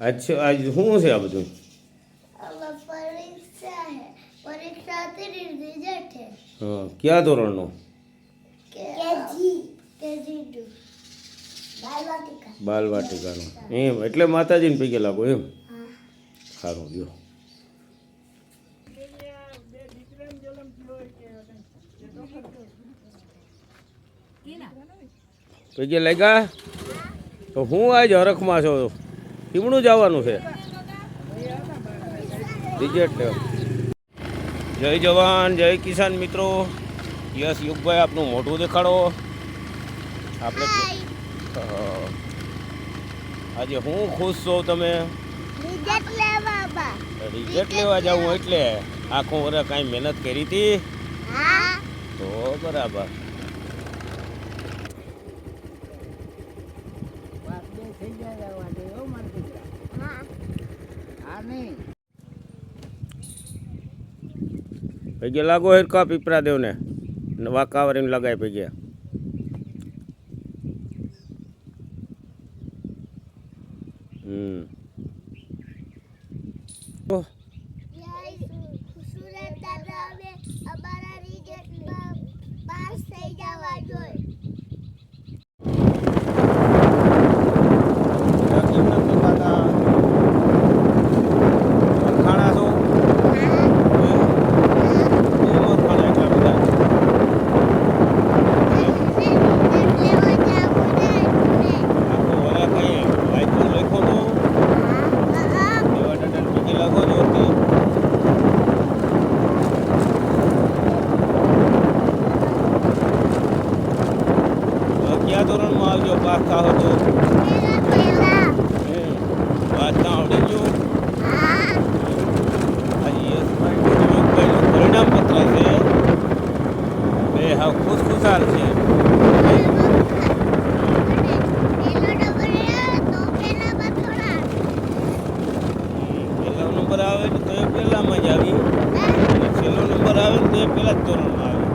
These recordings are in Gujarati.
અચ્છા આજ શું છે આ બધું? ક્યાં કેજી બાલવાટિકા. બાલવાટિકાનું. એમ એટલે માતાજીને પૈકી લાગો એમ? સારું સારું લ્યો પૈકી લાગ્યા તો હું આજ હરખમાં છો. કેમનું જવાનું છે. રિજેક્ટ જય જવાન જય કિસાન મિત્રો. યસ યુગભાઈ આપનું મોઢું દેખાડો. આપણે આજે હું ખુશ છું તમે? રિઝલ્ટ લેવા જાઉં એટલે આખું વર્ષ કાંઈ મહેનત કરી હતી? તો બરાબર. હા. પૈકી લાગો હિરકા પીપરા દેવને ને વાકાવરીને લગાય પૈકી હમ ઓહ, સુરત દાદા હવે અમારા રિઝલ્ટમાં પાસ થઈ જવા જોઈએ આ કેમના પીપા હતા? મરખાણા છો? હે? એ મરખાણા એટલા બધા? આખું વરસ કાંઈ વાંચ્યું લખ્યું નહોતું? એવા દાદાને પૈકી લાગો જોરથી. હવે કયા ધોરણમાં આવજો પાસ તો હે, વાંચતા આવડી ગયું આજે યશભાઈ યોગભાઈનું પરિણામ પત્ર છે બે હાવ ખુશખુશાલ છે પહેલો નંબર આવે ને તો એ પહેલામાં જ આવી અને છેલ્લો નંબર આવે ને તો એ પહેલા જ ધોરણમાં આવે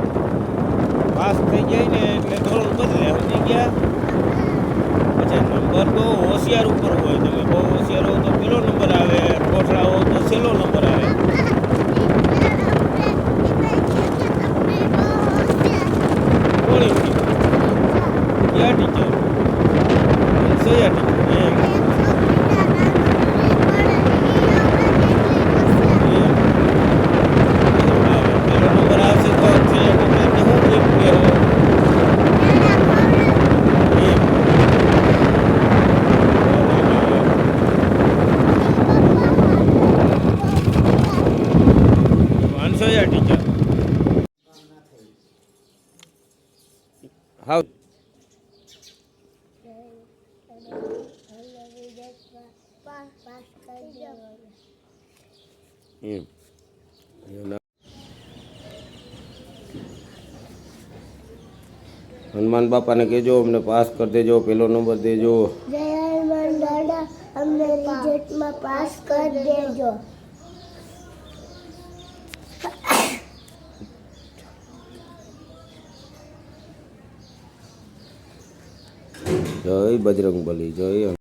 પાસ થઈ જાય ને એટલે ધોરણ બદલે સમજી ગયા પછી નંબર તો હોશિયાર ઉપર હોય તમે બહુ હોશિયાર હો તો પહેલો નંબર આવે કોઠડા હો તો છેલ્લો નંબર આવે કોળી ટીચર યા ટીચર સયા ટીચર એમ એમ પહેલો નંબર આવશે તો છેલ્લા ટીચરને હું gift દેવો એમ પાંચસો યા ટીચર હાવ એમ એના હનુમાન બાપાને કહેજો અમને પાસ કરી દેજો પેલો નંબર દેજો જય હનુમાન દાદા અમને રિઝલ્ટમાં પાસ કરી દેજો જય બજરંગ બલી જય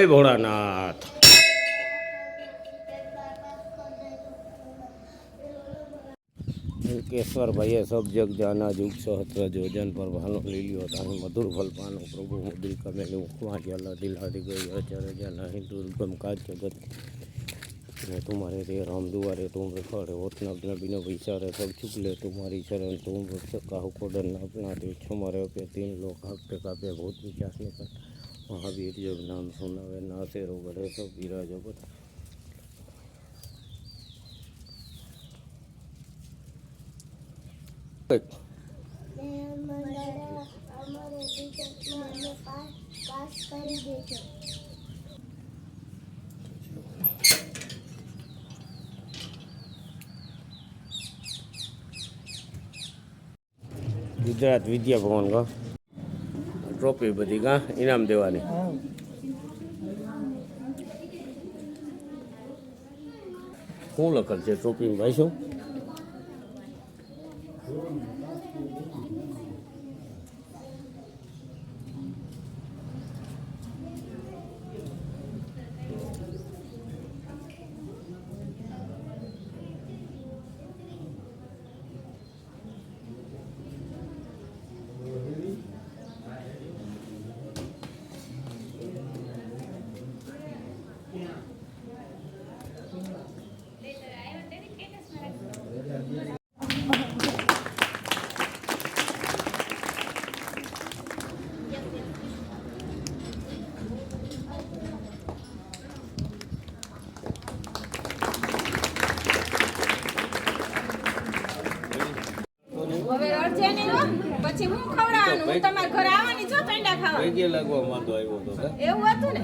જય ભોળાનાથ કેશ્વરભાઈએ સબ જગ જાના જુગ સહસ્ત્ર જોજન પર ભાનો લીલ્યો તાહી મધુર ફલ પાનો પ્રભુ મુદ્રિકા મેં મુખમાં જલા દિલારી ગઈ અચર જના હી દુર્ગમ કાજ જગત मैं तुम्हारे रे राम दुआरे तुम रखड़े होत नग्न बिन विचारे सब चुप ले तुम्हारी शरण तुम रक्षक काहू को डर न अपना दे हमारे पे तीन लोग हक पे कापे भूत विचास ने कर महावीर जब नाम सुना वे ना तेरो बड़े सो पीरा जो बता गुजरात विद्या भवन का ટ્રોફી બધી કા ઇનામ દેવાની. શું લખેલ છે? ટ્રોફી ભાઈ શું હવે અડજે નહીં હો પછી હું ખવડાવવાનું? હું તમારા ઘરે આવવાની છો પેંડા ખાવા? પૈકી લાગવા માંડો આવ્યો તો એવું હતું ને?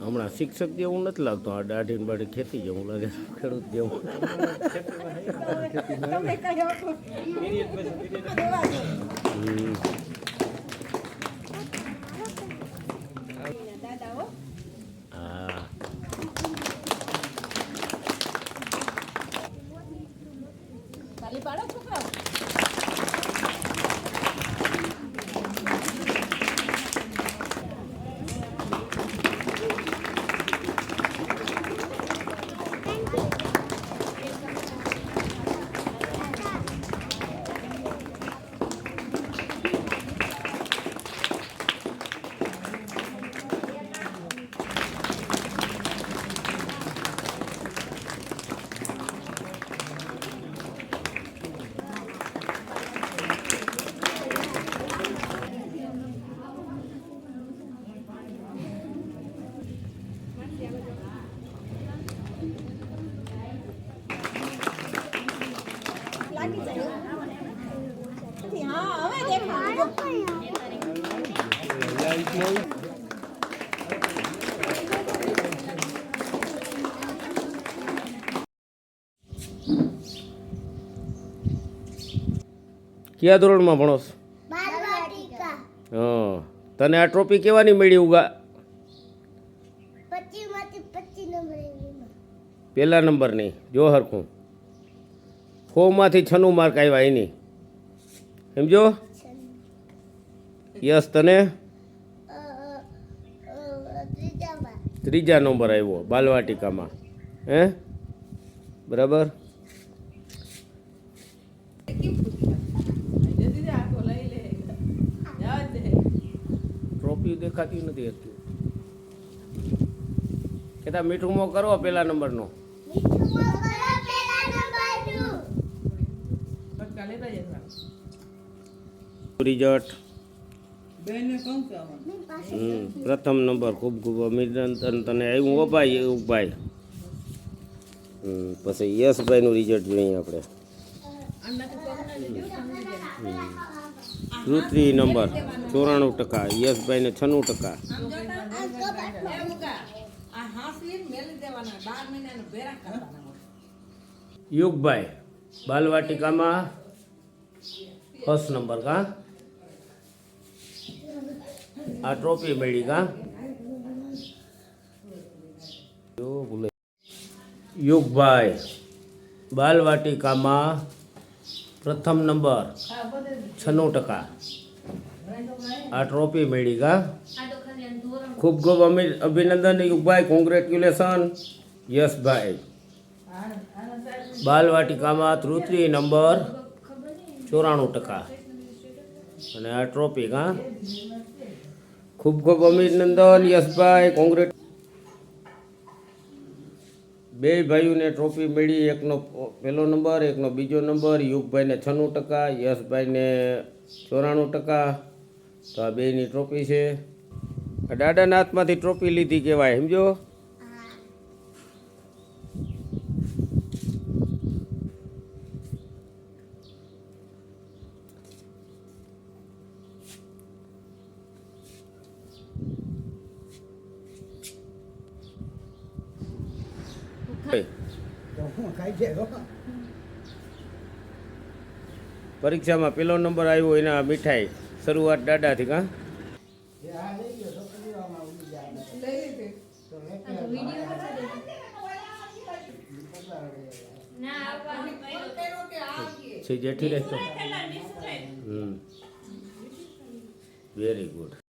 હમણાં શિક્ષક જેવું નથી લાગતું આ દાઢી બાઢી ખેતી જેવું લાગે ખેડૂત જેવું. હમ. કયા ધોરણમાં ભણો છો હા. તને આ ટ્રોફી કેવાની મળી ઉગા? પેલા નંબર એવીમાં. પહેલા નંબરની. જો હરખું સોમાંથી છનું માર્ક આવ્યા એની. સમજો? યસ, તને? ત્રીજા નંબર આવ્યો, બાલવાટિકામાં. હે? બરાબર? ટ્રોફી દેખાતી નથી કેતા મીઠું મો કરો પહેલા નંબરનો મીઠું મોં કરો પેલા નંબરનું. રિઝલ્ટ. હમ, પ્રથમ નંબર ખૂબ ખૂબ અભિનંદન તને આવ્યું હો ભાઈ એવું ભાઈ. પછી યશભાઈનું રિઝલ્ટ જોઈએ આપણે. પૃથ્વી નંબર ચોરાણું ટકા યશભાઈને છન્નું ટકા. યુગભાઈ બાલવાટિકામાં ફર્સ્ટ નંબર કા આ ટ્રોફી મળી કા જો ભૂલે યુગભાઈ બાલવાટિકામાં પ્રથમ નંબર છન્નું ટકા આ ટ્રોફી મળી કા ખૂબ ખૂબ અમિ- અભિનંદન યુગભાઈ કોંગ્રેચ્યુલેશન યશભાઈ બાલવાટિકામાં તૃતીય નંબર ચોરાણું ટકા. અને આ ટ્રોફી હા. ખૂબ ખૂબ અભિનંદન યશભાઈ કોંગ્રેટ બે ભાઈઓને ટ્રોફી મળી, એકનો પહેલો નંબર એકનો બીજો નંબર યુગભાઈને છન્નું ટકા, યશભાઈને ચોરાણું ટકા. તો આ બેની ટ્રોફી છે. દાદાના હાથમાંથી ટ્રોફી લીધી કહેવાય, સમજો? પરીક્ષામાં પેલો નંબર આવ્યો એના મીઠાઈ. શરૂઆત દાદાથી કાં છે જેઠી રહેતો. હમ. Very good